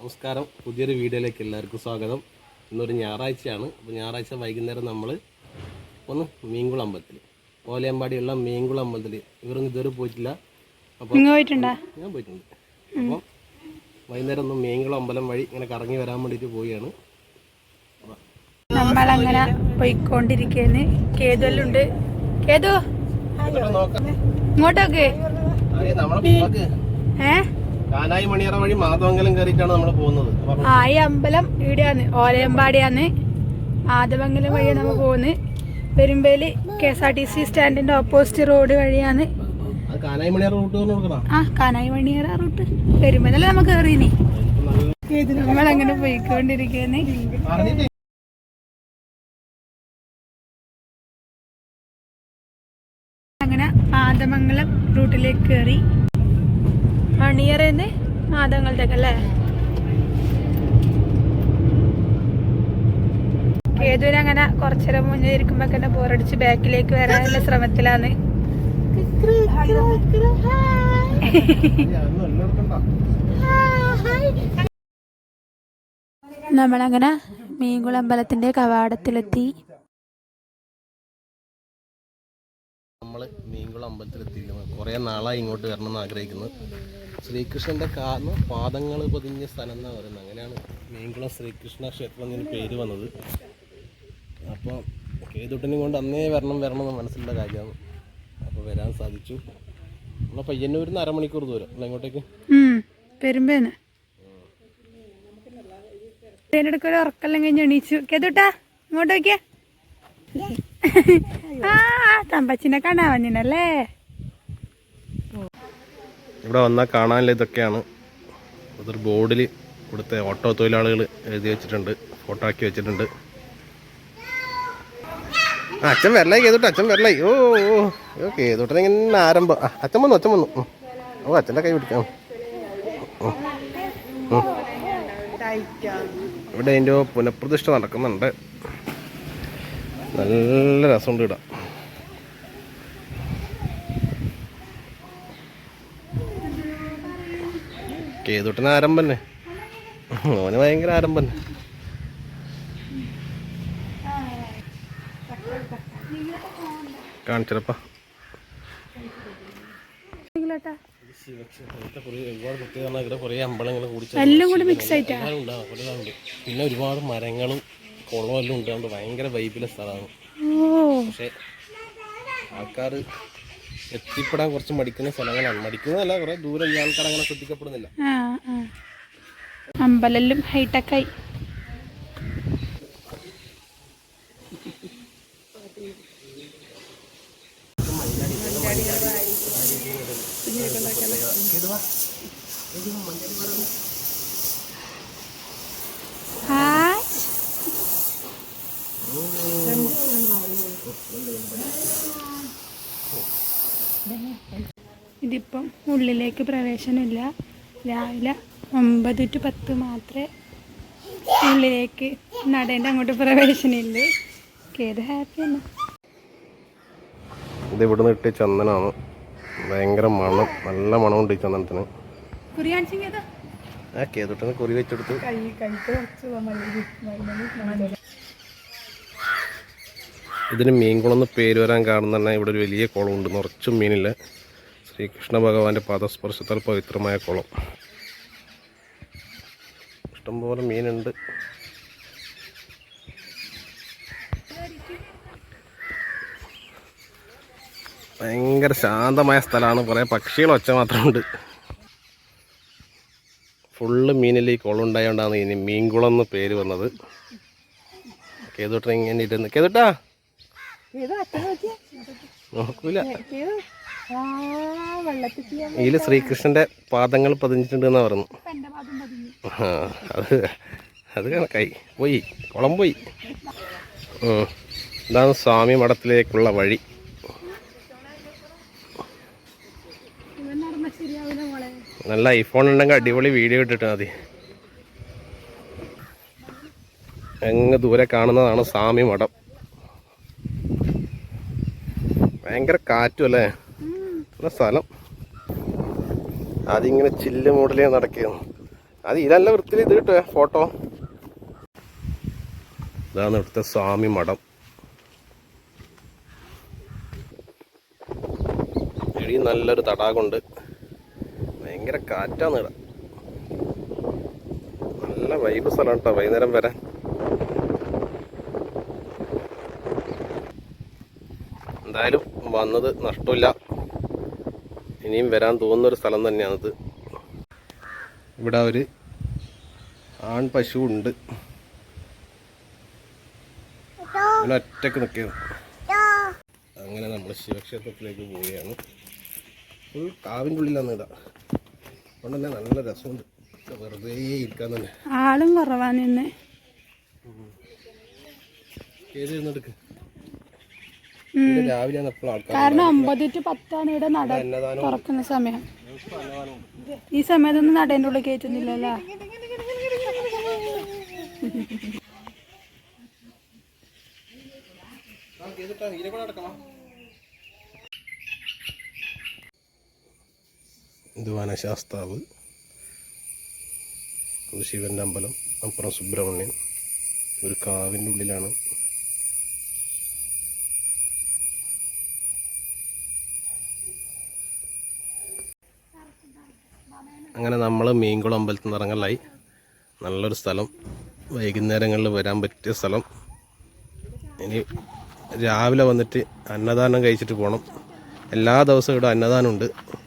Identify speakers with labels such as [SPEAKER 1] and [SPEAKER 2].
[SPEAKER 1] നമസ്കാരം പുതിയൊരു വീഡിയോയിലേക്ക് എല്ലാവർക്കും സ്വാഗതം ഇന്നൊരു ഞായറാഴ്ചയാണ് അപ്പോൾ ഞായറാഴ്ച വൈകുന്നേരം നമ്മൾ ഒന്ന് മീൻകുളം അമ്പലത്തിൽ ഓലയമ്പാടിയുള്ള മീൻകുളം അമ്പലത്തിൽ ഇവരൊന്നും ഇതുവരെ പോയിട്ടില്ല
[SPEAKER 2] അപ്പോൾ ഞാൻ പോയിട്ടുണ്ട്
[SPEAKER 1] അപ്പം വൈകുന്നേരം ഒന്ന് മീൻകുളം അമ്പലം വഴി ഇങ്ങനെ കറങ്ങി വരാൻ വേണ്ടിയിട്ട് പോവുകയാണ്
[SPEAKER 2] നമ്മളങ്ങനെ പോയിക്കൊണ്ടിരിക്കുകയാണ് കേതുവല്ലുണ്ട് കേതു ഇങ്ങോട്ടൊക്കെ ഏഹ്
[SPEAKER 3] കാനായി മണിയറ വഴി മാധവങ്കലം കയറിയിട്ടാണ് നമ്മൾ പോകുന്നത്
[SPEAKER 2] ആ ഈ അമ്പലം ഇവിടെയാണ് ഓലയമ്പാടിയാണ് മാധവങ്കലം വഴി നമ്മൾ പോകുന്നത് Perumbeli K S R T C സ്റ്റാൻഡിന്റെ ഓപ്പോസിറ്റ് റോഡ് വഴിയാണ് ആ കാനായി മണിയറ റൂട്ട് പെരുമ്പേലല്ല നമുക്ക് കയറിയിനി നമ്മൾ അങ്ങനെ പോയിക്കൊണ്ടിരിക്കുന്നേ അങ്ങനെ ആദമംഗലം റൂട്ടിലേക്ക് കയറി അണിയറേന്ന് മാതങ്ങളുടെ അല്ലേ ഏതൊരു അങ്ങനെ കുറച്ചേരം മുന്നേ ഇരിക്കുമ്പോ തന്നെ ബോറടിച്ച് ബാക്കിലേക്ക് വരാനുള്ള ശ്രമത്തിലാണ് നമ്മളങ്ങനെ മീൻകുളമ്പലത്തിന്റെ കവാടത്തിലെത്തി
[SPEAKER 1] നമ്മൾ മീൻകുളം അമ്പലത്തിലെത്തിയിരിക്കുന്നത് കുറേ നാളായി ഇങ്ങോട്ട് വരണം എന്ന് ആഗ്രഹിക്കുന്നു ശ്രീകൃഷ്ണൻ്റെ കാന്ന് പാദങ്ങൾ പതിഞ്ഞ സ്ഥലം എന്നാണ് പറയുന്നത് അങ്ങനെയാണ് മീൻകുളം ശ്രീകൃഷ്ണ ക്ഷേത്രം എന്നൊരു പേര് വന്നത് അപ്പോൾ കേതുട്ടനും കൊണ്ട് അന്നേ വരണം വരണം എന്ന് മനസ്സിലുള്ള കാര്യമാണ് അപ്പോൾ വരാൻ സാധിച്ചു നമ്മളെ പയ്യന്നൂരിൽ നിന്ന് അരമണിക്കൂർ ദൂരം അല്ല ഇങ്ങോട്ടേക്ക്
[SPEAKER 2] പെരുമ്പേന്ന് എണീച്ചു ഇങ്ങോട്ട് ആ തമ്പച്ചിനെ കാണാൻ വന്നിനല്ലേ
[SPEAKER 1] ഇവിടെ വന്നാൽ കാണാനില്ല ഇതൊക്കെയാണ് അതൊരു ബോർഡിൽ ഇവിടുത്തെ ഓട്ടോ തൊഴിലാളികൾ എഴുതി വെച്ചിട്ടുണ്ട് ഫോട്ടോ ആക്കി വെച്ചിട്ടുണ്ട് അച്ഛൻ വരലായി കേതോട്ട് അച്ഛൻ വരലായി ഓ ഓ കേതോട്ടിന് ഇങ്ങനെ ആരംഭം അച്ഛൻ വന്നു അച്ഛൻ വന്നു ഓ അച്ഛൻ്റെ കൈ പിടിക്കാം ഇവിടെ അതിൻ്റെ പുനഃപ്രതിഷ്ഠ നടക്കുന്നുണ്ട് നല്ല രസമുണ്ട് ഇടാം കേതുട്ടന് ആരംഭന്നെ ഓന് ഭയങ്കര ആരംഭന്നെ കാണിച്ചിടപ്പാ എല്ലാം പിന്നെ ഒരുപാട് മരങ്ങളും കുളവും എല്ലാം ഉണ്ടാകുമ്പോൾ ഭയങ്കര വൈബിലെ സ്ഥലമാണ് പക്ഷെ ആൾക്കാർ എത്തിപ്പെടാൻ കുറച്ച് മടിക്കുന്ന സ്ഥലങ്ങളാണ് മടിക്കുന്നതല്ല കുറെ ദൂരെ ഈ ആൾക്കാർ അങ്ങനെ ശ്രദ്ധിക്കപ്പെടുന്നില്ല
[SPEAKER 2] അമ്പലല്ലും ഹൈടെക്കായി മഞ്ചാടി ഇതിപ്പം ഉള്ളിലേക്ക് പ്രവേശനമില്ല രാവിലെ ഒമ്പത് ടു പത്ത് മാത്രമേ ഉള്ളിലേക്ക് നടേൻ്റെ അങ്ങോട്ട് പ്രവേശനമില്ല ഹാപ്പി ഹാപ്പിയാണ്
[SPEAKER 1] ഇത് ഇവിടെ നിന്ന് കിട്ടിയ ചന്ദനാണ് ഭയങ്കര മണം നല്ല മണമുണ്ട് ഈ ചന്ദനത്തിന് ആ കുറി വെച്ചെടുത്ത് ഇതിന് മീൻകുളം എന്ന് പേര് വരാൻ കാരണം തന്നെ ഇവിടെ ഒരു വലിയ കുളമുണ്ട് നിറച്ചും മീനില്ല ശ്രീകൃഷ്ണ ഭഗവാന്റെ പാദസ്പർശത്താൽ പവിത്രമായ കുളം ഇഷ്ടംപോലെ മീനുണ്ട് ഭയങ്കര ശാന്തമായ സ്ഥലമാണ് കുറേ പക്ഷികൾ ഒച്ച മാത്രമുണ്ട് ഫുള്ള് മീനിൽ ഈ കുളം ഉണ്ടായതുകൊണ്ടാണ് ഇനി മീൻകുളം എന്ന് പേര് വന്നത് കേതോട്ടൻ ഇങ്ങനെ ഇരുന്ന് കേതുട്ടാ നോക്കൂല ഇതില് ശ്രീകൃഷ്ണന്റെ പാദങ്ങൾ പതിഞ്ഞിട്ടുണ്ട് എന്നാ പറഞ്ഞു ആ അത് അത് കണക്കായി പോയി കുളം പോയി ഇതാണ് സ്വാമി മഠത്തിലേക്കുള്ള വഴി നല്ല ഐഫോൺ ഉണ്ടെങ്കിൽ അടിപൊളി വീഡിയോ ഇട്ടിട്ട് മതി അങ്ങ് ദൂരെ കാണുന്നതാണ് സ്വാമി മഠം ഭയങ്കര കാറ്റും അല്ലേ ഉള്ള സ്ഥലം അതിങ്ങനെ ചില്ല് മോഡലേ നടക്കുന്നു അത് ഇതല്ല വൃത്തി ഇത് കിട്ടുക ഫോട്ടോ ഇതാണ് ഇവിടുത്തെ സ്വാമി മഠം എടി നല്ലൊരു തടാകമുണ്ട് ഭയങ്കര കാറ്റാണ് ഇട നല്ല വൈബ് സ്ഥലം കേട്ടോ വൈകുന്നേരം വരാൻ എന്തായാലും വന്നത് നഷ്ടമില്ല ഇനിയും വരാൻ തോന്നുന്നൊരു സ്ഥലം തന്നെയാണിത് ഇവിടെ ഒരു ആൺ പശു ഉണ്ട് ഒറ്റക്ക് നിൽക്കുന്നു അങ്ങനെ നമ്മൾ ശിവക്ഷേത്രത്തിലേക്ക് പോവുകയാണ് ഫുൾ കാവിൻ്റെ ഉള്ളിലാണ് ഇതാ അതുകൊണ്ട് തന്നെ നല്ല രസമുണ്ട് വെറുതെ ഇരിക്കാൻ തന്നെ
[SPEAKER 2] ആളും കുറവാണ് തന്നെ രാവിലെ കാരണം ഒമ്പത് ടു പത്താണ് ഇവിടെ നട തുറക്കുന്ന സമയം ഈ സമയത്തൊന്നും നടേൻ്റെ ഉള്ളിൽ കയറ്റുന്നില്ല
[SPEAKER 1] ഇത് വനശാസ്താവ് ശിവൻ്റെ അമ്പലം അപ്പുറം സുബ്രഹ്മണ്യൻ ഒരു കാവിൻ്റെ ഉള്ളിലാണ് അങ്ങനെ നമ്മൾ മീൻകുളം അമ്പലത്തിൽ നിന്ന് ഇറങ്ങലായി നല്ലൊരു സ്ഥലം വൈകുന്നേരങ്ങളിൽ വരാൻ പറ്റിയ സ്ഥലം ഇനി രാവിലെ വന്നിട്ട് അന്നദാനം കഴിച്ചിട്ട് പോകണം എല്ലാ ദിവസവും ഇവിടെ അന്നദാനമുണ്ട്